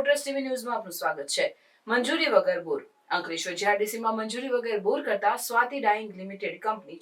Plus TV ન્યૂઝમાં આપનું સ્વાગત છે. મંજૂરી વગર બોર. મંજૂરી વગર બોર કરતા Swati dyeing limited company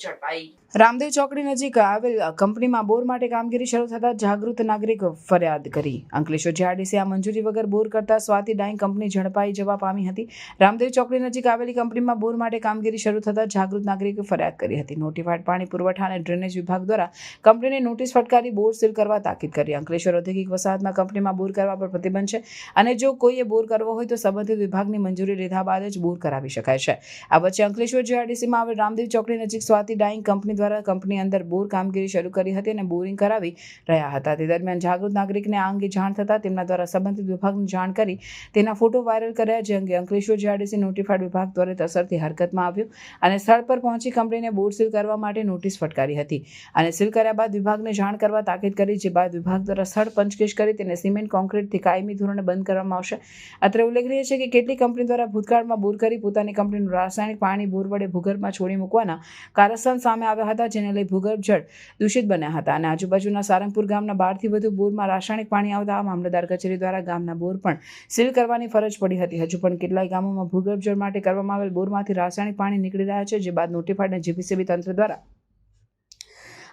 Ramdev ચોકડી નજીક આવેલ કંપનીમાં બોર માટે કામગીરી શરૂ થતા જાગૃત નાગરિક ફરિયાદ કરી. અંકલેશ્વર જીઆરડીસી આ મંજૂરી વગર બોર કરતા સ્વાતિ ડાઇંગ કંપની ઝડપાઈ જવા પામી હતી. રામદેવ ચોકડી નજીક આવેલી કંપનીમાં બોર માટે કામગીરી શરૂ થતા જાગૃત નાગરિકે ફરિયાદ કરી હતી. નોટિફાઈડ પાણી પુરવઠા અને ડ્રેનેજ વિભાગ દ્વારા કંપનીને નોટિસ ફટકારી બોર સીલ કરવા તાકીદ કરી. અંકલેશ્વર ઔદ્યોગિક વસાહતમાં કંપનીમાં બોર કરવા પર પ્રતિબંધ છે અને જો કોઈએ બોર કરવો હોય તો સંબંધિત વિભાગની મંજૂરી લીધા બાદ જ બોર કરાવી શકાય છે. આ વચ્ચે અંકલેશ્વર જીઆરડીસીમાં આવેલ રામદેવ ચોકડી નજીક સ્વાતિ ડાઇંગ કંપની દ્વારા કંપની અંદર બોર કામગીરી શરૂ કરી હતી અને બોરિંગ કરાવી રહ્યા હતા. તે દરમિયાન જાગૃત નાગરિકને આ અંગે જાણ થતાં તેમના દ્વારા સંબંધિત વિભાગને જાણ કરી તેના ફોટો વાયરલ કર્યા, જે અંગે અંકલેશ્વર જીઆરડીસી નોટિફાઈડ વિભાગ દ્વારા અસરથી હરકતમાં આવ્યું અને સ્થળ પર પહોંચી કંપનીને બોર સીલ કરવા માટે નોટિસ ફટકારી હતી. અને સીલ કર્યા બાદ વિભાગને જાણ કરવા તાકીદ કરી, જે બાદ વિભાગ દ્વારા સ્થળ પંચકેશ કરી તેને સિમેન્ટ કોન્ક્રીટથી કાયમી ધોરણે બંધ કરવામાં આવશે. અત્રે ઉલ્લેખનીય છે કે કેટલીક કંપની દ્વારા ભૂતકાળમાં બોર કરી પોતાની કંપનીનું રાસાયણિક પાણી બોર વડે ભૂગર્ભમાં છોડી મૂકવાના કારસ્તાન સામે આવ્યા હતા, જેને લઈ ભૂગર્ભ જળ દૂષિત બન્યા હતા. અને આજુબાજુના સારંગપુર ગામના બારથી વધુ બોરમાં રાસાયણિક પાણી આવતા મામલતદાર કચેરી દ્વારા ગામના બોર પણ સીલ કરવાની ફરજ પડી હતી. હજુ પણ કેટલાય ગામોમાં ભૂગર્ભ જળ માટે કરવામાં આવેલ બોરમાંથી રાસાયણિક પાણી નીકળી રહ્યા છે, જે બાદ નોટિફાઈડ અને જીપીસીબી તંત્ર દ્વારા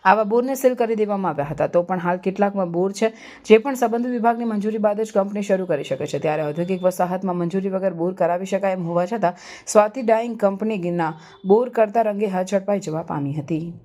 આવા બોરને સીલ કરી દેવામાં આવ્યા હતા. તો પણ હાલ કેટલાકમાં બોર છે, જે પણ સંબંધિત વિભાગની મંજૂરી બાદ જ કંપની શરૂ કરી શકે છે. ત્યારે ઔદ્યોગિક વસાહતમાં મંજૂરી વગર બોર કરાવી શકાય એમ હોવા છતાં સ્વાતિ ડાઇંગ કંપનીના બોર કરતા રંગે હાથ ઝડપાઈ જવા પામી હતી.